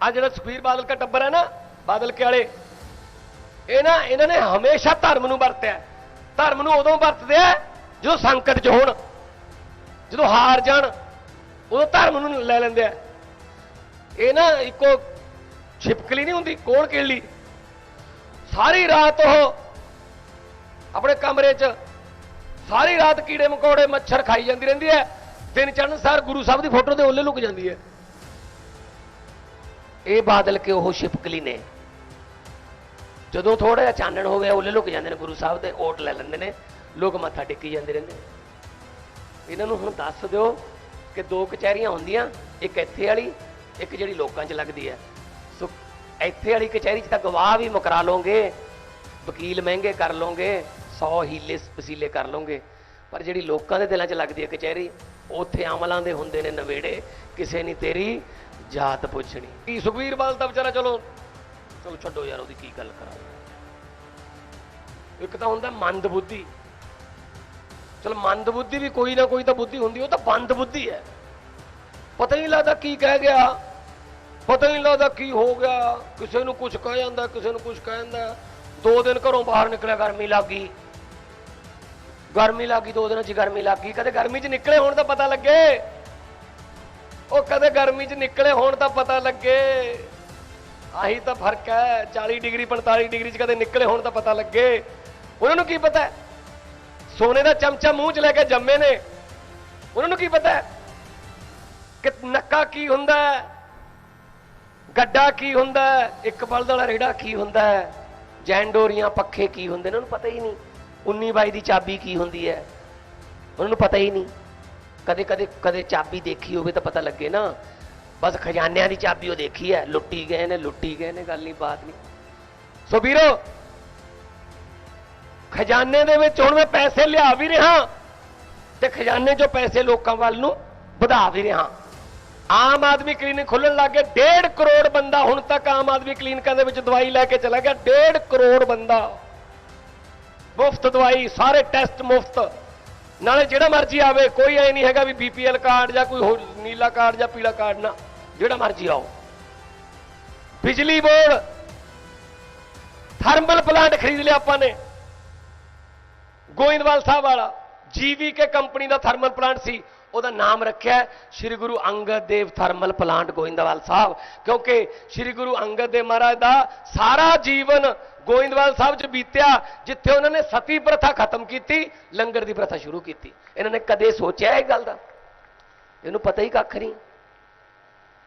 ਆ ਜਿਹੜਾ ਸੁਖਬੀਰ ਬਾਦਲ ਦਾ ਟੱਬਰ ਹੈ ਨਾ, ਬਾਦਲ ਕੇ ਵਾਲੇ, ਇਹ ਨਾ, ਇਹਨਾਂ ਨੇ ਹਮੇਸ਼ਾ ਧਰਮ ਨੂੰ ਵਰਤਿਆ ਧਰਮ ਨੂੰ ਉਦੋਂ ਵਰਤਦੇ ਆ ਜਦੋਂ ਸੰਕਟ 'ਚ ਹੋਣ, ਜਦੋਂ ਹਾਰ ਜਾਣ, ਉਦੋਂ ਧਰਮ ਨੂੰ ਲੈ ਲੈਂਦੇ ਆ। ਇਹ ਨਾ ਇੱਕੋ ਛਿਪਕਲੀ ਨਹੀਂ ਹੁੰਦੀ, ਕੋਣ ਕਿੱਲੀ ਸਾਰੀ ਰਾਤ ਉਹ ਆਪਣੇ ਕਮਰੇ 'ਚ, ਸਾਰੀ ਰਾਤ ਕੀੜੇ ਮਕੌੜੇ ਮੱਛਰ ਖਾਈ ਜਾਂਦੀ ਰਹਿੰਦੀ ਹੈ। ਦਿਨ ਚੜ੍ਹਨ ਸਾਰ ਗੁਰੂ ਸਾਹਿਬ ਦੀ ਫੋਟੋ ਦੇ ਓਲੇ ਲੁਕ ਜਾਂਦੀ ਹੈ। ਇਹ ਬਾਦਲ ਕੇ ਉਹ ਛਿਪਕਲੀ ਨੇ? ਜਦੋਂ ਥੋੜਾ ਜਿਹਾ ਚਾਨਣ ਹੋਵੇ ਉੱਲੇ ਲੁਕ ਜਾਂਦੇ ਨੇ ਗੁਰੂ ਸਾਹਿਬ ਦੇ ਓਟ ਲੈ ਲੈਂਦੇ ਨੇ। ਲੋਕ ਮੱਥਾ ਟੇਕੀ ਜਾਂਦੇ ਰਹਿੰਦੇ ਨੇ। ਇਹਨਾਂ ਨੂੰ ਹੁਣ ਦੱਸ ਦਿਓ ਕਿ ਦੋ ਕਚਹਿਰੀਆਂ ਹੁੰਦੀਆਂ, ਇੱਕ ਇੱਥੇ ਵਾਲੀ, ਇੱਕ ਜਿਹੜੀ ਲੋਕਾਂ 'ਚ ਲੱਗਦੀ ਹੈ। ਸੋ ਇੱਥੇ ਵਾਲੀ ਕਚਹਿਰੀ 'ਚ ਤਾਂ ਗਵਾਹ ਵੀ ਮੁਕਰਾ ਲਓਗੇ, ਵਕੀਲ ਮਹਿੰਗੇ ਕਰ ਲਓਗੇ 100 ਹੀਲੇ ਵਸੀਲੇ ਕਰ ਲਓਗੇ। ਪਰ ਜਿਹੜੀ ਲੋਕਾਂ ਦੇ ਦਿਲਾਂ 'ਚ ਲੱਗਦੀ ਹੈ ਕਚਹਿਰੀ, ਉੱਥੇ ਅਮਲਾਂ ਦੇ ਹੁੰਦੇ ਨੇ ਨਵੇੜੇ, ਕਿਸੇ ਨਹੀਂ ਤੇਰੀ ਜਾਤ ਪੁੱਛਣੀ। ਕੀ ਸੁਖਵੀਰ ਬਾਲ ਤਾਂ ਵਿਚਾਰਾ ਚਲੋ ਚਲੋ ਛੱਡੋ ਯਾਰ ਉਹਦੀ ਕੀ ਗੱਲ ਕਰਾਂ ਇੱਕ ਤਾਂ ਹੁੰਦਾ ਮੰਦ ਬੁੱਧੀ। ਚਲ ਮੰਦ ਬੁੱਧੀ ਵੀ ਕੋਈ ਨਾ ਕੋਈ ਤਾਂ ਬੁੱਧੀ ਹੁੰਦੀ, ਉਹ ਤਾਂ ਬੰਦ ਬੁੱਧੀ ਹੈ। ਪਤਾ ਹੀ ਨਹੀਂ ਲੱਗਦਾ ਕੀ ਕਹਿ ਗਿਆ, ਪਤਾ ਹੀ ਨਹੀਂ ਲੱਗਦਾ ਕੀ ਹੋ ਗਿਆ, ਕਿਸੇ ਨੂੰ ਕੁਝ ਕਹਿ ਜਾਂਦਾ, ਕਿਸੇ ਨੂੰ ਕੁਝ ਕਹਿ ਜਾਂਦਾ ਦੋ ਦਿਨ ਘਰੋਂ ਬਾਹਰ ਨਿਕਲਿਆ, ਗਰਮੀ ਲੱਗ। ਗਈ ਗਰਮੀ ਲੱਗੀ, ਦੋ ਦਿਨਾਂ 'ਚ ਗਰਮੀ ਲੱਗ। ਗਈ ਕਦੇ ਗਰਮੀ 'ਚ ਨਿਕਲੇ ਹੋਣ ਤਾਂ ਪਤਾ ਲੱਗੇ। ਉਹ ਕਦੇ ਗਰਮੀ 'ਚ ਨਿਕਲੇ ਹੋਣ ਤਾਂ ਪਤਾ ਲੱਗੇ। ਆਹੀ ਤਾਂ ਫ਼ਰਕ ਹੈ 40 ਡਿਗਰੀ 45 ਡਿਗਰੀ 'ਚ ਕਦੇ ਨਿਕਲੇ ਹੋਣ ਤਾਂ ਪਤਾ ਲੱਗੇ। ਉਹਨਾਂ ਨੂੰ ਕੀ ਪਤਾ ਸੋਨੇ ਦਾ ਚਮਚਾ ਮੂੰਹ 'ਚ ਲੈ ਕੇ ਜੰਮੇ ਨੇ। ਉਹਨਾਂ ਨੂੰ ਕੀ ਪਤਾ ਕਿ ਨੱਕਾ ਕੀ ਹੁੰਦਾ ਗੱਡਾ ਕੀ ਹੁੰਦਾ ਇੱਕ ਬਲਦ ਵਾਲਾ ਰੇੜਾ ਕੀ ਹੁੰਦਾ ਹੈ? ਜੈਂਡੋਰੀਆਂ ਪੱਖੇ ਕੀ ਹੁੰਦੇ ਨੇ? ਉਹਨਾਂ ਨੂੰ ਪਤਾ ਹੀ ਨਹੀਂ। 19 ਬਾਈ ਦੀ ਚਾਬੀ ਕੀ ਹੁੰਦੀ ਹੈ? ਉਹਨਾਂ ਨੂੰ ਪਤਾ ਹੀ ਨਹੀਂ। ਕਦੇ ਕਦੇ ਕਦੇ ਚਾਬੀ ਦੇਖੀ ਹੋਵੇ ਤਾਂ ਪਤਾ ਲੱਗੇ ਨਾ। ਬਸ ਖਜ਼ਾਨਿਆਂ ਦੀ ਚਾਬੀ ਉਹ ਦੇਖੀ ਹੈ। ਲੁੱਟੀ ਗਏ ਨੇ, ਲੁੱਟੀ ਗਏ ਨੇ, ਗੱਲ ਨਹੀਂ, ਬਾਤ ਨਹੀਂ। ਸੋ ਵੀਰੋ, ਖਜ਼ਾਨੇ ਦੇ ਵਿੱਚ ਹੁਣ ਮੈਂ ਪੈਸੇ ਲਿਆ ਵੀ ਰਿਹਾ ਤੇ ਖਜ਼ਾਨੇ 'ਚੋਂ ਪੈਸੇ ਲੋਕਾਂ ਵੱਲ ਨੂੰ ਵਧਾ ਵੀ ਰਿਹਾ। ਆਮ ਆਦਮੀ ਕਲੀਨਿਕ ਖੁੱਲਣ ਲੱਗ ਗਏ। 1.5 ਕਰੋੜ ਬੰਦਾ ਹੁਣ ਤੱਕ ਆਮ ਆਦਮੀ ਕਲੀਨਿਕਾਂ ਦੇ ਵਿੱਚ ਦਵਾਈ ਲੈ ਕੇ ਚਲਾ ਗਿਆ। 1.5 ਕਰੋੜ ਬੰਦਾ। ਮੁਫਤ ਦਵਾਈ, ਸਾਰੇ ਟੈਸਟ ਮੁਫਤ। ਨਾਲੇ ਜਿਹੜਾ ਮਰਜ਼ੀ ਆਵੇ, ਕੋਈ ਐ ਨਹੀਂ ਹੈਗਾ ਵੀ ਬੀਪੀਐਲ ਕਾਰਡ ਜਾਂ ਕੋਈ ਹੋਰ ਨੀਲਾ ਕਾਰਡ ਜਾਂ ਪੀਲਾ ਕਾਰਡ ਨਾ, ਜਿਹੜਾ ਮਰਜ਼ੀ ਆਓ। ਬਿਜਲੀ ਬੋਰਡ, ਥਰਮਲ ਪਲਾਂਟ ਖਰੀਦ ਲਿਆ ਆਪਾਂ ਨੇ। ਗੋਇੰਦਵਾਲ ਸਾਹਿਬ ਵਾਲਾ ਜੀਵੀਕੇ ਕੰਪਨੀ ਦਾ ਥਰਮਲ ਪਲਾਂਟ ਸੀ। ਉਹਦਾ ਨਾਮ ਰੱਖਿਆ ਸ੍ਰੀ ਗੁਰੂ ਅੰਗਦ ਦੇਵ ਥਰਮਲ ਪਲਾਂਟ ਗੋਇੰਦਵਾਲ ਸਾਹਿਬ। ਕਿਉਂਕਿ ਸ੍ਰੀ ਗੁਰੂ ਅੰਗਦ ਦੇਵ ਮਹਾਰਾਜ ਦਾ ਸਾਰਾ ਜੀਵਨ ਗੋਇੰਦਵਾਲ ਸਾਹਿਬ 'ਚ ਬੀਤਿਆ, ਜਿੱਥੇ ਉਹਨਾਂ ਨੇ ਸਤੀ ਪ੍ਰਥਾ ਖਤਮ ਕੀਤੀ, ਲੰਗਰ ਦੀ ਪ੍ਰਥਾ ਸ਼ੁਰੂ ਕੀਤੀ। ਇਹਨਾਂ ਨੇ ਕਦੇ ਸੋਚਿਆ ਇਹ ਗੱਲ ਦਾ? ਇਹਨੂੰ ਪਤਾ ਹੀ ਕੱਖ ਨਹੀਂ।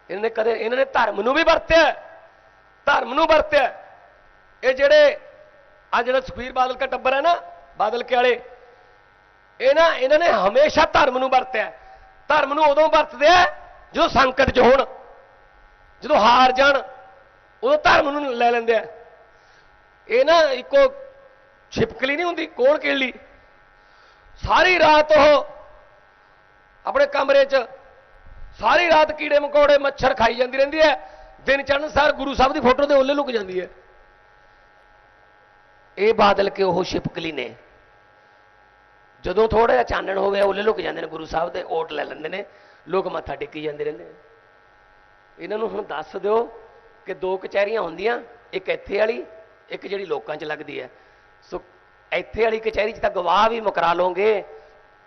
ਇਹਨਾਂ ਨੇ ਕਦੇ, ਇਹਨਾਂ ਨੇ ਧਰਮ ਨੂੰ ਵੀ ਵਰਤਿਆ ਧਰਮ ਨੂੰ ਵਰਤਿਆ ਇਹ ਜਿਹੜੇ ਆ ਜਿਹੜਾ ਸੁਖਬੀਰ ਬਾਦਲ ਦਾ ਟੱਬਰ ਹੈ ਨਾ, ਬਾਦਲ ਕੇ ਵਾਲੇ ਇਹ ਨਾ ਇਹਨਾਂ ਨੇ ਹਮੇਸ਼ਾ ਧਰਮ ਨੂੰ ਵਰਤਿਆ ਧਰਮ ਨੂੰ ਉਦੋਂ ਵਰਤਦੇ ਆ ਜਦੋਂ ਸੰਕਟ 'ਚ ਹੋਣ, ਜਦੋਂ ਹਾਰ ਜਾਣ, ਉਦੋਂ ਧਰਮ ਨੂੰ ਲੈ ਲੈਂਦੇ ਆ। ਇਹ ਨਾ ਇੱਕੋ ਛਿਪਕਲੀ ਨਹੀਂ ਹੁੰਦੀ, ਕੋਣ ਕਿੱਲੀ ਸਾਰੀ ਰਾਤ ਉਹ ਆਪਣੇ ਕਮਰੇ 'ਚ ਸਾਰੀ ਰਾਤ ਕੀੜੇ ਮਕੌੜੇ ਮੱਛਰ ਖਾਈ ਜਾਂਦੀ ਰਹਿੰਦੀ ਹੈ। ਦਿਨ ਚੜ੍ਹਨ ਸਾਰ ਗੁਰੂ ਸਾਹਿਬ ਦੀ ਫੋਟੋ ਦੇ ਉੱਲੇ ਲੁਕ ਜਾਂਦੀ ਹੈ। ਇਹ ਬਾਦਲ ਕੇ ਉਹ ਛਿਪਕਲੀ ਨੇ। ਜਦੋਂ ਥੋੜਾ ਜਿਹਾ ਚਾਨਣ ਹੋਵੇ, ਉੱਲੇ ਲੁਕ ਜਾਂਦੇ ਨੇ ਗੁਰੂ ਸਾਹਿਬ ਦੇ ਓਟ ਲੈ ਲੈਂਦੇ ਨੇ, ਲੋਕ ਮੱਥਾ ਟੇਕੀ ਜਾਂਦੇ ਰਹਿੰਦੇ ਨੇ। ਇਹਨਾਂ ਨੂੰ ਹੁਣ ਦੱਸ ਦਿਓ ਕਿ ਦੋ ਕਚਹਿਰੀਆਂ ਹੁੰਦੀਆਂ, ਇੱਕ ਇੱਥੇ ਵਾਲੀ, ਇੱਕ ਜਿਹੜੀ ਲੋਕਾਂ 'ਚ ਲੱਗਦੀ ਹੈ। ਸੋ ਇੱਥੇ ਵਾਲੀ ਕਚਹਿਰੀ 'ਚ ਤਾਂ ਗਵਾਹ ਵੀ ਮੁਕਰਾ ਲਓਗੇ,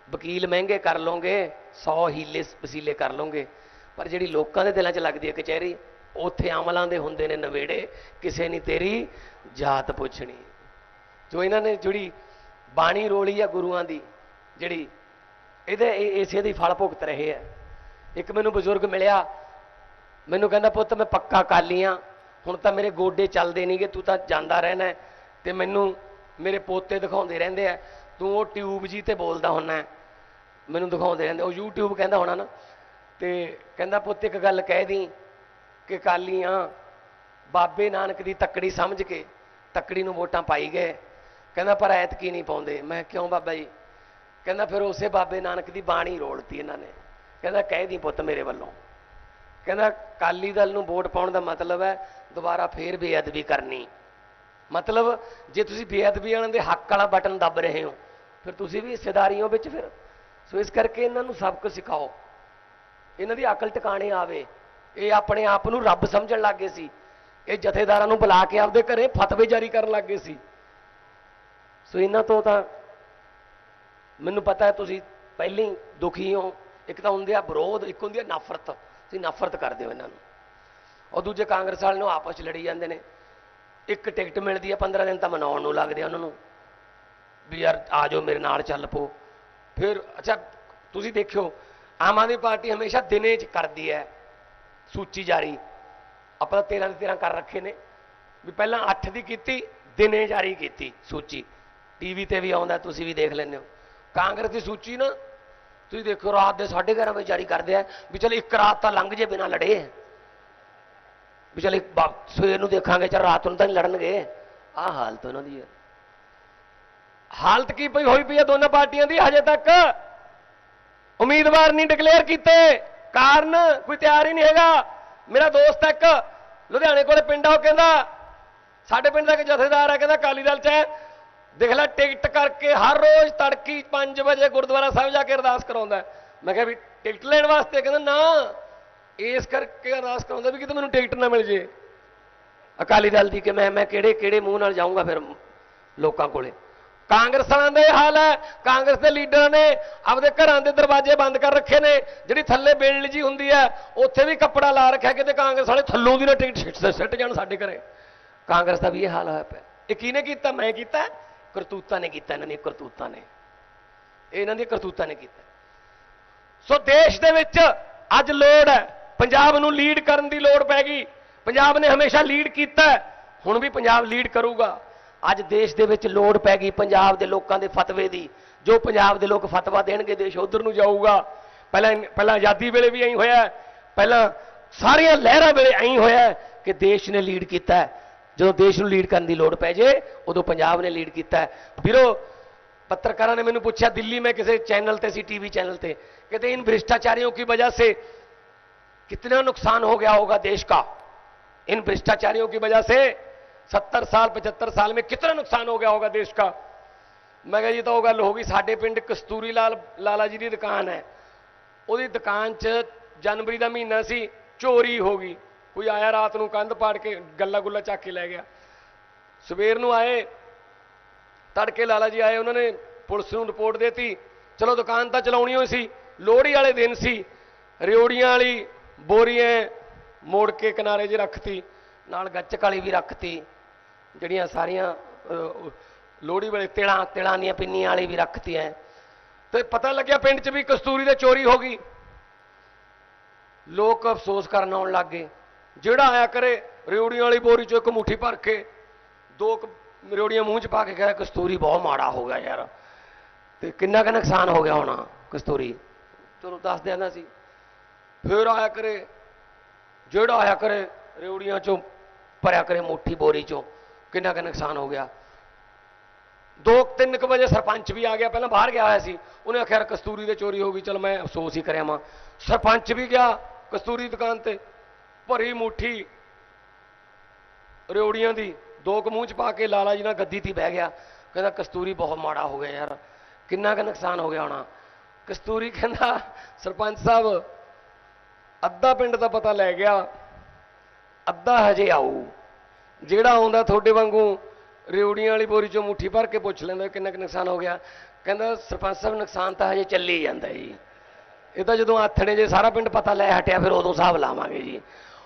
ਵਕੀਲ ਮਹਿੰਗੇ ਕਰ ਲਓਗੇ 100 ਹੀਲੇ ਵਸੀਲੇ ਕਰ ਲਓਗੇ। ਪਰ ਜਿਹੜੀ ਲੋਕਾਂ ਦੇ ਦਿਲਾਂ 'ਚ ਲੱਗਦੀ ਹੈ ਕਚਹਿਰੀ, ਉੱਥੇ ਅਮਲਾਂ ਦੇ ਹੁੰਦੇ ਨੇ ਨਵੇੜੇ, ਕਿਸੇ ਨਹੀਂ ਤੇਰੀ ਜਾਤ ਪੁੱਛਣੀ। ਜੋ ਇਹਨਾਂ ਨੇ ਜਿਹੜੀ ਬਾਣੀ ਰੋਲੀ ਆ ਗੁਰੂਆਂ ਦੀ, ਜਿਹੜੀ ਇਹਦੇ ਇਹ- ਇਸੇ ਦੀ ਫਲ ਭੁਗਤ ਰਹੇ ਆ। ਇੱਕ ਮੈਨੂੰ ਬਜ਼ੁਰਗ ਮਿਲਿਆ, ਮੈਨੂੰ ਕਹਿੰਦਾ, ਪੁੱਤ, ਮੈਂ ਪੱਕਾ ਕਾਲੀ ਆ, ਹੁਣ ਤਾਂ ਮੇਰੇ ਗੋਡੇ ਚੱਲਦੇ ਨਹੀਂਗੇ ਤੂੰ ਤਾਂ ਜਾਂਦਾ ਰਹਿਣਾ ਹੈ ਤੇ ਮੈਨੂੰ ਮੇਰੇ ਪੋਤੇ ਦਿਖਾਉਂਦੇ ਰਹਿੰਦੇ ਆ। ਤੂੰ ਉਹ ਟਿਊਬ ਜੀ ਤੇ ਬੋਲਦਾ ਹੁੰਨਾ ਮੈਨੂੰ ਦਿਖਾਉਂਦੇ ਰਹਿੰਦੇ। ਉਹ YouTube ਕਹਿੰਦਾ ਹੋਣਾ ਨਾ, ਤੇ ਕਹਿੰਦਾ, ਪੁੱਤ, ਇੱਕ ਗੱਲ ਕਹਿ ਦੀ ਕਿ ਕਾਲੀ ਆ, ਬਾਬੇ ਨਾਨਕ ਦੀ ਤੱਕੜੀ ਸਮਝ ਕੇ ਤੱਕੜੀ ਨੂੰ ਵੋਟਾਂ ਪਾਈ ਗਏ। ਕਹਿੰਦਾ, ਪਰ ਐਤਕੀ ਨਹੀਂ ਪਾਉਂਦੇ। ਮੈਂ ਕਿਉਂ ਬਾਬਾ ਜੀ? ਕਹਿੰਦਾ, ਫਿਰ ਉਸੇ ਬਾਬੇ ਨਾਨਕ ਦੀ ਬਾਣੀ ਰੋਲਤੀ ਇਹਨਾਂ ਨੇ। ਕਹਿੰਦਾ, ਕਹਿ ਦੀ ਪੁੱਤ ਮੇਰੇ ਵੱਲੋਂ। ਕਹਿੰਦਾ ਕਾਲੀ ਦਲ ਨੂੰ ਵੋਟ ਪਾਉਣ ਦਾ ਮਤਲਬ ਹੈ, ਦੁਬਾਰਾ ਫੇਰ ਬੇਅਦਬੀ ਕਰਨੀ। ਮਤਲਬ, ਜੇ ਤੁਸੀਂ ਬੇਅਦਬੀ ਵਾਲਿਆਂ ਦੇ ਹੱਕ ਵਾਲਾ ਬਟਨ ਦੱਬ ਰਹੇ ਹੋ, ਫਿਰ ਤੁਸੀਂ ਵੀ ਹਿੱਸੇਦਾਰੀ ਹੋ ਵਿੱਚ ਫਿਰ। ਸੋ ਇਸ ਕਰਕੇ ਇਹਨਾਂ ਨੂੰ ਸਬਕ ਸਿਖਾਓ। ਇਹਨਾਂ ਦੀ ਅਕਲ ਟਿਕਾਣੇ ਆਵੇ। ਇਹ ਆਪਣੇ ਆਪ ਨੂੰ ਰੱਬ ਸਮਝਣ ਲੱਗ ਗਏ ਸੀ। ਇਹ ਜਥੇਦਾਰਾਂ ਨੂੰ ਬੁਲਾ ਕੇ ਆਪਦੇ ਘਰੇ ਫਤਵੇ ਜਾਰੀ ਕਰਨ ਲੱਗ ਗਏ ਸੀ। ਸੋ ਇਹਨਾਂ ਤੋਂ ਤਾਂ ਮੈਨੂੰ ਪਤਾ ਹੈ ਤੁਸੀਂ ਪਹਿਲਾਂ ਹੀ ਦੁਖੀ ਹੋ, ਇੱਕ ਤਾਂ ਹੁੰਦੇ ਆ ਵਿਰੋਧ, ਇੱਕ ਹੁੰਦੀ ਆ ਨਫ਼ਰਤ। ਤੁਸੀਂ ਨਫ਼ਰਤ ਕਰਦੇ ਹੋ ਇਹਨਾਂ ਨੂੰ। ਉਹ ਦੂਜੇ ਕਾਂਗਰਸ ਵਾਲੇ ਨੂੰ ਆਪਸ 'ਚ ਲੜੀ ਜਾਂਦੇ ਨੇ। ਇੱਕ ਟਿਕਟ ਮਿਲਦੀ ਹੈ 15 ਦਿਨ ਤਾਂ ਮਨਾਉਣ ਨੂੰ ਲੱਗਦੇ ਆ ਉਹਨਾਂ ਨੂੰ। ਵੀ ਯਾਰ ਆ ਜਾਓ, ਮੇਰੇ ਨਾਲ ਚੱਲ ਪੋ ਫਿਰ, ਅੱਛਾ, ਤੁਸੀਂ ਦੇਖਿਓ, ਆਮ ਆਦਮੀ ਪਾਰਟੀ ਹਮੇਸ਼ਾ ਦਿਨੇ 'ਚ ਕਰਦੀ ਹੈ ਸੂਚੀ ਜਾਰੀ। ਆਪਾਂ ਤਾਂ 13 ਦੇ 13 ਕਰ ਰੱਖੇ ਨੇ। ਵੀ ਪਹਿਲਾਂ 8 ਦੀ ਕੀਤੀ, ਦਿਨੇ ਜਾਰੀ ਕੀਤੀ ਸੂਚੀ। ਟੀਵੀ ਤੇ ਵੀ ਆਉਂਦਾ, ਤੁਸੀਂ ਵੀ ਦੇਖ ਲੈਂਦੇ ਹੋ। ਕਾਂਗਰਸ ਦੀ ਸੂਚੀ ਨਾ, ਤੁਸੀਂ ਦੇਖੋ, ਰਾਤ ਦੇ 11:30 ਵਜੇ ਜਾਰੀ ਕਰਦੇ ਆ ਵੀ ਚਲ ਇੱਕ ਰਾਤ ਤਾਂ ਲੰਘ ਜੇ ਬਿਨਾ ਲੜੇ। ਵੀ ਚਲ ਇੱਕ ਸਵੇਰ ਨੂੰ ਦੇਖਾਂਗੇ, ਚਲ ਰਾਤ ਨੂੰ ਤਾਂ ਨਹੀਂ ਲੜਨਗੇ। ਆਹ ਹਾਲਤ ਉਹਨਾਂ ਦੀ ਹੈ ਹਾਲਤ ਕੀ ਪਈ ਹੋਈ ਪਈ ਹੈ ਦੋਨਾਂ ਪਾਰਟੀਆਂ ਦੀ ਹਜੇ ਤੱਕ? ਉਮੀਦਵਾਰ ਨਹੀਂ ਡਿਕਲੇਅਰ ਕੀਤੇ। ਕਾਰਨ ਕੋਈ ਤਿਆਰ ਹੀ ਨਹੀਂ ਹੈਗਾ। ਮੇਰਾ ਦੋਸਤ ਇੱਕ ਲੁਧਿਆਣੇ ਕੋਲੇ ਪਿੰਡ ਆ, ਉਹ ਕਹਿੰਦਾ, ਸਾਡੇ ਪਿੰਡ ਦਾ ਇੱਕ ਜਥੇਦਾਰ ਹੈ ਕਹਿੰਦਾ ਅਕਾਲੀ ਦਲ ਚ ਹੈ। ਦੇਖ ਲੈ ਟਿਕਟ ਕਰਕੇ ਹਰ ਰੋਜ਼ ਤੜਕੀ 5 ਵਜੇ ਗੁਰਦੁਆਰਾ ਸਾਹਿਬ ਜਾ ਕੇ ਅਰਦਾਸ ਕਰਾਉਂਦਾ ਮੈਂ ਕਿਹਾ ਵੀ ਟਿਕਟ ਲੈਣ ਵਾਸਤੇ? ਕਹਿੰਦਾ, ਨਾ। ਇਸ ਕਰਕੇ ਅਰਦਾਸ ਕਰਾਉਂਦਾ ਵੀ ਕਿਤੇ ਮੈਨੂੰ ਟਿਕਟ ਨਾ ਮਿਲ ਜੇ। ਅਕਾਲੀ ਦਲ ਦੀ ਕਿ ਮੈਂ ਮੈਂ ਕਿਹੜੇ ਕਿਹੜੇ ਮੂੰਹ ਨਾਲ ਜਾਊਂਗਾ ਫਿਰ ਲੋਕਾਂ ਕੋਲੇ? ਕਾਂਗਰਸ ਵਾਲਿਆਂ ਦਾ ਇਹ ਹਾਲ ਹੈ। ਕਾਂਗਰਸ ਦੇ ਲੀਡਰਾਂ ਨੇ ਆਪਦੇ ਘਰਾਂ ਦੇ ਦਰਵਾਜ਼ੇ ਬੰਦ ਕਰ ਰੱਖੇ ਨੇ। ਜਿਹੜੀ ਥੱਲੇ ਬੇਲਣ ਜੀ ਹੁੰਦੀ ਹੈ, ਉੱਥੇ ਵੀ ਕੱਪੜਾ ਲਾ ਰੱਖਿਆ ਕਿਤੇ ਕਾਂਗਰਸ ਵਾਲੇ ਥੱਲੋਂ ਦੀ ਨਾ ਟਿਕਟ ਸਿੱਟ ਸਿੱਟ ਜਾਣ ਸਾਡੇ ਘਰੇ। ਕਾਂਗਰਸ ਦਾ ਵੀ ਇਹ ਹਾਲ ਹੋਇਆ ਪਿਆ। ਇਹ ਕਿਹਨੇ ਕੀਤਾ? ਮੈਂ ਕੀਤਾ। ਕਰਤੂਤਾਂ ਨੇ ਕੀਤਾ, ਇਹਨਾਂ ਦੀਆਂ ਕਰਤੂਤਾਂ ਨੇ। ਇਹਨਾਂ ਦੀਆਂ ਕਰਤੂਤਾਂ ਨੇ ਕੀਤਾ। ਸੋ ਦੇਸ਼ ਦੇ ਵਿੱਚ ਅੱਜ ਲੋੜ ਹੈ। ਪੰਜਾਬ ਨੂੰ ਲੀਡ ਕਰਨ ਦੀ ਲੋੜ ਪੈ ਗਈ। ਪੰਜਾਬ ਨੇ ਹਮੇਸ਼ਾ ਲੀਡ ਕੀਤਾ ਹੁਣ ਵੀ ਪੰਜਾਬ ਲੀਡ ਕਰੂਗਾ। ਅੱਜ ਦੇਸ਼ ਦੇ ਵਿੱਚ ਲੋੜ ਪੈ ਗਈ ਪੰਜਾਬ ਦੇ ਲੋਕਾਂ ਦੇ ਫਤਵੇ ਦੀ। ਜੋ ਪੰਜਾਬ ਦੇ ਲੋਕ ਫਤਵਾ ਦੇਣਗੇ, ਦੇਸ਼ ਉਧਰ ਨੂੰ ਜਾਊਗਾ। ਪਹਿਲਾਂ ਪਹਿਲਾਂ ਆਜ਼ਾਦੀ ਵੇਲੇ ਵੀ ਐਂ ਹੋਇਆ। ਪਹਿਲਾਂ ਸਾਰੀਆਂ ਲਹਿਰਾਂ ਵੇਲੇ ਐਂ ਹੋਇਆ ਕਿ ਦੇਸ਼ ਨੇ ਲੀਡ ਕੀਤਾ ਜਦੋਂ ਦੇਸ਼ ਨੂੰ ਲੀਡ ਕਰਨ ਦੀ ਲੋੜ ਪੈ ਜੇ ਉਦੋਂ ਪੰਜਾਬ ਨੇ ਲੀਡ ਕੀਤਾ ਹੈ ਵੀਰੋ पत्रकारों ने मैंने पूछा दिल्ली में किसी चैनल थे सी टीवी चैनल थे कहते इन भ्रष्टाचारियों की वजह से कितना नुकसान हो गया होगा देश का इन भ्रष्टाचारियों की वजह से सत्तर साल पचहत्तर साल में कितना नुकसान हो गया होगा देश का ਮੈਂ ਕਿਹਾ ਜੀ ਤਾਂ ਉਹ ਗੱਲ ਹੋ ਗਈ ਸਾਡੇ ਪਿੰਡ ਕਸਤੂਰੀ ਲਾਲ ਲਾਲਾ ਜੀ ਦੀ ਦੁਕਾਨ ਹੈ ਉਹਦੀ ਦੁਕਾਨ 'ਚ ਜਨਵਰੀ ਦਾ ਮਹੀਨਾ ਸੀ ਚੋਰੀ ਹੋ ਗਈ ਕੋਈ ਆਇਆ ਰਾਤ ਨੂੰ ਕੰਧ ਪਾੜ ਕੇ ਗੱਲਾ ਗੁੱਲਾ ਚੱਕ ਕੇ ਲੈ ਗਿਆ। ਸਵੇਰ ਨੂੰ ਆਏ, ਤੜਕੇ ਲਾਲਾ ਜੀ ਆਏ, ਉਹਨਾਂ ਨੇ ਪੁਲਿਸ ਨੂੰ ਰਿਪੋਰਟ ਦੇਤੀ। ਚਲੋ ਦੁਕਾਨ ਤਾਂ ਚਲਾਉਣੀ ਹੋਈ ਸੀ, ਲੋਹੜੀ ਵਾਲੇ ਦਿਨ ਸੀ, ਰਿਓੜੀਆਂ ਵਾਲੀ ਬੋਰੀਆਂ ਮੋੜ ਕੇ ਕਿਨਾਰੇ 'ਚ ਰੱਖਤੀ, ਨਾਲ ਗੱਚਕ ਵਾਲੀ ਵੀ ਰੱਖਤੀ, ਜਿਹੜੀਆਂ ਸਾਰੀਆਂ ਲੋਹੜੀ ਵਾਲੇ ਤਿਲਾਂ ਤਿਲਾਂ ਦੀਆਂ ਪਿੰਨੀਆਂ ਵਾਲੀ ਵੀ ਰੱਖਤੀ ਐ ਤੇ ਪਤਾ ਲੱਗਿਆ ਪਿੰਡ 'ਚ ਵੀ ਕਸਤੂਰੀ ਦੇ ਚੋਰੀ ਹੋ ਗਈ। ਲੋਕ ਅਫਸੋਸ ਕਰਨ ਆਉਣ ਲੱਗ ਗਏ। ਜਿਹੜਾ ਆਇਆ ਕਰੇ ਰਿਓੜੀਆਂ ਵਾਲੀ ਬੋਰੀ 'ਚੋਂ ਇੱਕ ਮੁੱਠੀ ਭਰ ਕੇ, ਦੋ ਕੁ ਰਿਓੜੀਆਂ ਮੂੰਹ 'ਚ ਪਾ ਕੇ ਕਹਿੰਦਾ ਕਸਤੂਰੀ ਬਹੁਤ ਮਾੜਾ ਹੋ ਗਿਆ ਯਾਰ। ਤੇ ਕਿੰਨਾ ਕੁ ਨੁਕਸਾਨ ਹੋ ਗਿਆ ਹੋਣਾ, ਕਸਤੂਰੀ? ਚਲੋ ਦੱਸ ਦਿਆਂਦਾ ਸੀ ਫਿਰ ਆਇਆ ਕਰੇ, ਜਿਹੜਾ ਆਇਆ ਕਰੇ ਰਿਓੜੀਆਂ 'ਚੋਂ ਭਰਿਆ ਕਰੇ ਮੁੱਠੀ ਬੋਰੀ 'ਚੋਂ, ਕਿੰਨਾ ਕੁ ਨੁਕਸਾਨ ਹੋ ਗਿਆ। ਦੋ ਕੁ ਤਿੰਨ ਕੁ ਵਜੇ ਸਰਪੰਚ ਵੀ ਆ ਗਿਆ, ਪਹਿਲਾਂ ਬਾਹਰ ਗਿਆ ਹੋਇਆ ਸੀ। ਉਹਨੇ ਆਖਿਆ, ਯਾਰ ਕਸਤੂਰੀ ਦੇ ਚੋਰੀ ਹੋ ਗਈ, ਚਲ ਮੈਂ ਅਫਸੋਸ ਹੀ ਕਰਿਆ ਮਾਂ ਸਰਪੰਚ ਵੀ ਗਿਆ ਕਸਤੂਰੀ ਦੁਕਾਨ ਤੇ। ਭਰੀ ਮੁੱਠੀ ਰਿਓੜੀਆਂ ਦੀ ਦੋ ਕੁ ਮੂੰਹ ਚ ਪਾ ਕੇ ਲਾਲਾ ਜੀ ਨਾਲ ਗੱਦੀ ਤੇ ਬਹਿ ਗਿਆ। ਕਹਿੰਦਾ, ਕਸਤੂਰੀ ਬਹੁਤ ਮਾੜਾ ਹੋ ਗਿਆ ਯਾਰ। ਕਿੰਨਾ ਕੁ ਨੁਕਸਾਨ ਹੋ ਗਿਆ ਹੋਣਾ? ਕਸਤੂਰੀ ਕਹਿੰਦਾ, ਸਰਪੰਚ ਸਾਹਿਬ, ਅੱਧਾ ਪਿੰਡ ਦਾ ਪਤਾ ਲੈ ਗਿਆ। ਅੱਧਾ ਹਜੇ ਆਊ। ਜਿਹੜਾ ਆਉਂਦਾ ਤੁਹਾਡੇ ਵਾਂਗੂ ਰਿਉੜੀਆਂ ਵਾਲੀ ਬੋਰੀ ਚੋਂ ਮੁੱਠੀ ਭਰ ਕੇ ਪੁੱਛ ਲੈਂਦਾ, ਕਿੰਨਾ ਕੁ ਨੁਕਸਾਨ ਹੋ ਗਿਆ? ਕਹਿੰਦਾ, ਸਰਪੰਚ ਸਾਹਿਬ, ਨੁਕਸਾਨ ਤਾਂ ਹਜੇ ਚੱਲੀ ਜਾਂਦਾ ਜੀ। ਇਹ ਤਾਂ ਜਦੋਂ ਆਥਣੇ ਜੇ ਸਾਰਾ ਪਿੰਡ ਪਤਾ ਲੈ ਹਟਿਆ, ਫਿਰ ਉਦੋਂ ਹਿਸਾਬ ਲਾਵਾਂਗੇ ਜੀ।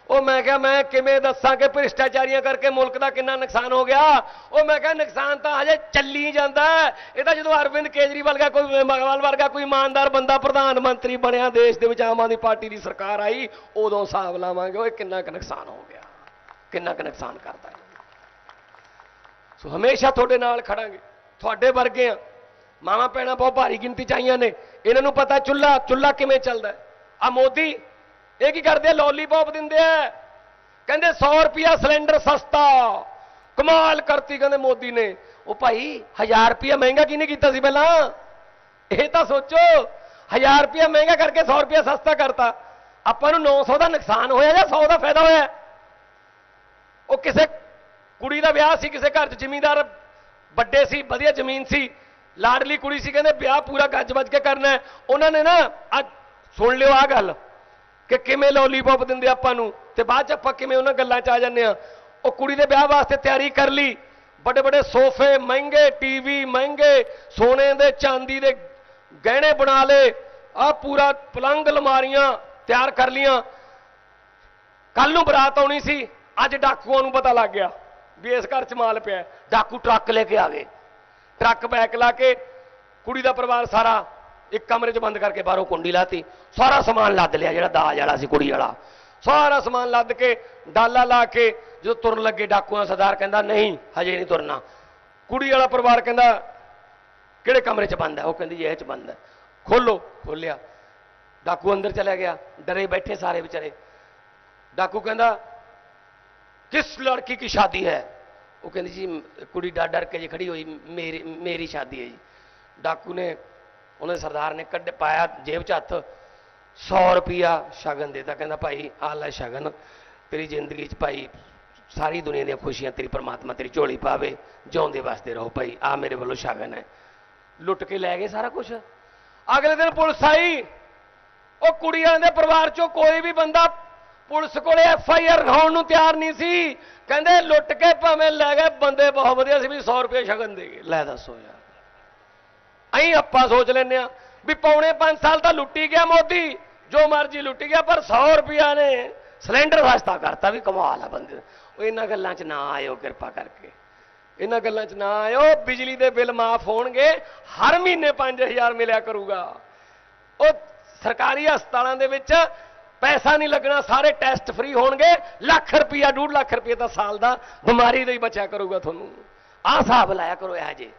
ਉਹ ਮੈਂ ਕਿਹਾ, ਮੈਂ ਕਿਵੇਂ ਦੱਸਾਂ ਕਿ ਭ੍ਰਿਸ਼ਟਾਚਾਰੀਆਂ ਕਰਕੇ ਮੁਲਕ ਦਾ ਕਿੰਨਾ ਨੁਕਸਾਨ ਹੋ ਗਿਆ। ਉਹ ਮੈਂ ਕਿਹਾ, ਨੁਕਸਾਨ ਤਾਂ ਹਜੇ ਚੱਲੀ ਜਾਂਦਾ ਇਹ ਤਾਂ ਜਦੋਂ ਅਰਵਿੰਦ ਕੇਜਰੀਵਾਲ ਵਰਗਾ ਕੋਈ ਮਗਵਾਲ ਵਰਗਾ ਕੋਈ ਇਮਾਨਦਾਰ ਬੰਦਾ ਪ੍ਰਧਾਨ ਮੰਤਰੀ ਬਣਿਆ, ਦੇਸ਼ ਦੇ ਵਿੱਚ ਆਮ ਆਦਮੀ ਪਾਰਟੀ ਦੀ ਸਰਕਾਰ ਆਈ, ਉਦੋਂ ਹਿਸਾਬ ਲਾਵਾਂਗੇ। ਓਏ ਕਿੰਨਾ ਕੁ ਨੁਕਸਾਨ ਹੋ ਗਿਆ। ਕਿੰਨਾ ਕੁ ਨੁਕਸਾਨ ਕਰਦਾ ਸੋ ਹਮੇਸ਼ਾ ਤੁਹਾਡੇ ਨਾਲ ਖੜਾਂਗੇ। ਤੁਹਾਡੇ ਵਰਗੇ ਆ। ਮਾਵਾ ਪੈਣਾ ਬਹੁਤ ਭਾਰੀ ਗਿਣਤੀ ਚ ਆਈਆਂ ਨੇ। ਇਹਨਾਂ ਨੂੰ ਪਤਾ ਚੁੱਲਾ ਚੁੱਲਾ ਕਿਵੇਂ ਚੱਲਦਾ ਆ ਮੋਦੀ ਇਹ ਕੀ ਕਰਦੇ ਆ? ਲੋਲੀਪੌਪ ਦਿੰਦੇ ਆ। ਕਹਿੰਦੇ 100 ਰੁਪਿਆ ਸਿਲੰਡਰ ਸਸਤਾ। ਕਮਾਲ ਕਰਤੀ ਕਹਿੰਦੇ ਮੋਦੀ ਨੇ। ਉਹ ਭਾਈ 1000 ਰੁਪਿਆ ਮਹਿੰਗਾ ਕਿਹਨੇ ਕੀਤਾ ਸੀ ਪਹਿਲਾਂ? ਇਹ ਤਾਂ ਸੋਚੋ 1000 ਰੁਪਿਆ ਮਹਿੰਗਾ ਕਰਕੇ 100 ਰੁਪਿਆ ਸਸਤਾ ਕਰਤਾ। ਆਪਾਂ ਨੂੰ 900 ਦਾ ਨੁਕਸਾਨ ਹੋਇਆ ਜਾਂ 100 ਦਾ ਫਾਇਦਾ ਹੋਇਆ? ਉਹ ਕਿਸੇ ਕੁੜੀ ਦਾ ਵਿਆਹ ਸੀ, ਕਿਸੇ ਘਰ 'ਚ ਜ਼ਿਮੀਂਦਾਰ ਵੱਡੇ ਸੀ, ਵਧੀਆ ਜ਼ਮੀਨ ਸੀ, ਲਾਡਲੀ ਕੁੜੀ ਸੀ, ਕਹਿੰਦੇ ਵਿਆਹ ਪੂਰਾ ਗੱਜ ਵੱਜ ਕੇ ਕਰਨਾ ਉਹਨਾਂ ਨੇ ਨਾ ਅੱਜ ਸੁਣ ਲਿਓ ਆ ਗੱਲ। ਕਿ ਕਿਵੇਂ ਲੋਲੀਪੌਪ ਦਿੰਦੇ ਆਪਾਂ ਨੂੰ? ਤੇ ਬਾਅਦ ਚ ਆਪਾਂ ਕਿਵੇਂ ਉਹਨਾਂ ਗੱਲਾਂ 'ਚ ਆ ਜਾਂਦੇ ਆ ਉਹ ਕੁੜੀ ਦੇ ਵਿਆਹ ਵਾਸਤੇ ਤਿਆਰੀ ਕਰ ਲਈ। ਵੱਡੇ ਵੱਡੇ ਸੋਫੇ, ਮਹਿੰਗੇ ਟੀਵੀ ਮਹਿੰਗੇ ਸੋਨੇ ਦੇ, ਚਾਂਦੀ ਦੇ ਗਹਿਣੇ ਬਣਾ ਲਏ। ਆ ਪੂਰਾ ਪਲੰਗ ਲਮਾਰੀਆਂ ਤਿਆਰ ਕਰ ਲੀਆਂ ਕੱਲ ਨੂੰ ਬਰਾਤ ਆਉਣੀ ਸੀ। ਅੱਜ ਡਾਕੂਆਂ ਨੂੰ ਪਤਾ ਲੱਗ ਗਿਆ ਵੀ ਇਸ ਘਰ 'ਚ ਮਾਲ ਪਿਆ। ਡਾਕੂ ਟਰੱਕ ਲੈ ਕੇ ਆ ਗਏ। ਟਰੱਕ ਬੈਕ ਲਾ ਕੇ ਕੁੜੀ ਦਾ ਪਰਿਵਾਰ ਸਾਰਾ ਇੱਕ ਕਮਰੇ 'ਚ ਬੰਦ ਕਰਕੇ ਬਾਹਰੋਂ ਕੁੰਡੀ ਲਾਤੀ, ਸਾਰਾ ਸਮਾਨ ਲੱਦ ਲਿਆ, ਜਿਹੜਾ ਦਾਜ ਵਾਲਾ ਸੀ, ਕੁੜੀ ਵਾਲਾ। ਸਾਰਾ ਸਮਾਨ ਲੱਦ ਕੇ ਡਾਲਾ ਲਾ ਕੇ ਜਦੋਂ ਤੁਰਨ ਲੱਗੇ, ਡਾਕੂਆਂ ਸਰਦਾਰ ਕਹਿੰਦਾ, ਨਹੀਂ, ਹਜੇ ਨਹੀਂ ਤੁਰਨਾ। ਕੁੜੀ ਵਾਲਾ ਪਰਿਵਾਰ ਕਹਿੰਦਾ, ਕਿਹੜੇ ਕਮਰੇ 'ਚ ਬੰਦ ਹੈ? ਉਹ ਕਹਿੰਦੀ, ਇਹ 'ਚ ਬੰਦ ਹੈ। ਖੋਲੋ, ਖੋਲਿਆ। ਡਾਕੂ ਅੰਦਰ ਚਲਾ ਗਿਆ, ਡਰੇ ਬੈਠੇ ਸਾਰੇ ਵਿਚਾਰੇ। ਡਾਕੂ ਕਹਿੰਦਾ, ਕਿਸ ਲੜਕੀ ਕੀ ਸ਼ਾਦੀ ਹੈ? ਉਹ ਕਹਿੰਦੀ, ਜੀ, ਕੁੜੀ ਡਰ ਡਰ ਕੇ ਜੇ ਖੜੀ ਹੋਈ, ਮੇਰੀ ਮੇਰੀ ਸ਼ਾਦੀ ਹੈ ਜੀ। ਡਾਕੂ ਨੇ ਉਹਨੇ ਸਰਦਾਰ ਨੇ ਕੱਢ ਪਾਇਆ ਜੇਬ 'ਚ ਹੱਥ 100 ਰੁਪਿਆ ਸ਼ਗਨ ਦੇਤਾ, ਕਹਿੰਦਾ ਭਾਈ ਆ ਲੈ ਸ਼ਗਨ, ਤੇਰੀ ਜ਼ਿੰਦਗੀ 'ਚ ਭਾਈ ਸਾਰੀ ਦੁਨੀਆ ਦੀਆਂ ਖੁਸ਼ੀਆਂ ਤੇਰੀ ਪਰਮਾਤਮਾ ਤੇਰੀ ਝੋਲੀ ਪਾਵੇ, ਜਿਉਂਦੇ ਵਾਸਤੇ ਰਹੋ ਭਾਈ ਆ ਮੇਰੇ ਵੱਲੋਂ ਸ਼ਗਨ ਹੈ। ਲੁੱਟ ਕੇ ਲੈ ਗਏ ਸਾਰਾ ਕੁਝ ਅਗਲੇ ਦਿਨ ਪੁਲਿਸ ਆਈ, ਉਹ ਕੁੜੀਆਂ ਦੇ ਪਰਿਵਾਰ ਚੋਂ ਕੋਈ ਵੀ ਬੰਦਾ ਪੁਲਿਸ ਕੋਲੇ ਐਫ ਆਈ ਆਰ ਲਿਖਾਉਣ ਨੂੰ ਤਿਆਰ ਨਹੀਂ ਸੀ। ਕਹਿੰਦੇ ਲੁੱਟ ਕੇ ਭਾਵੇਂ ਲੈ ਗਏ, ਬੰਦੇ ਬਹੁਤ ਵਧੀਆ ਸੀ ਵੀ 100 ਰੁਪਏ ਸ਼ਗਨ ਦੇ ਗਏ। ਲੈ ਦੱਸੋ ਯਾਰ। ਅਹੀਂ ਆਪਾਂ ਸੋਚ ਲੈਨੇ ਆ ਵੀ ਪੌਣੇ 5 ਸਾਲ ਤਾਂ ਲੁੱਟੀ ਗਿਆ ਮੋਦੀ, ਜੋ ਮਰਜ਼ੀ ਲੁੱਟੀ ਗਿਆ, ਪਰ 100 ਰੁਪਿਆ ਨੇ ਸਿਲੰਡਰ ਸਸਤਾ ਕਰਤਾ ਵੀ ਕਮਾਲ ਆ ਬੰਦੇ ਉਹ ਇਹਨਾਂ ਗੱਲਾਂ 'ਚ ਨਾ ਆਇਓ ਕਿਰਪਾ ਕਰਕੇ। ਇਹਨਾਂ ਗੱਲਾਂ 'ਚ ਨਾ ਆਇਓ, ਬਿਜਲੀ ਦੇ ਬਿੱਲ ਮਾਫ ਹੋਣਗੇ, ਹਰ ਮਹੀਨੇ 5000 ਮਿਲਿਆ ਕਰੂਗਾ। ਉਹ ਸਰਕਾਰੀ ਹਸਪਤਾਲਾਂ ਦੇ ਵਿੱਚ ਪੈਸਾ ਨਹੀਂ ਲੱਗਣਾ, ਸਾਰੇ ਟੈਸਟ ਫ੍ਰੀ ਹੋਣਗੇ, ਲੱਖ ਰੁਪਈਆ 2.5 ਲੱਖ ਰੁਪਈਆ ਤਾਂ ਸਾਲ ਦਾ ਬਿਮਾਰੀ ਦਾ ਹੀ ਬਚਿਆ ਕਰੂਗਾ ਤੁਹਾਨੂੰ। ਆਹ ਹਿਸਾਬ ਲਾਇਆ ਕਰੋ ਇਹ ਜੇ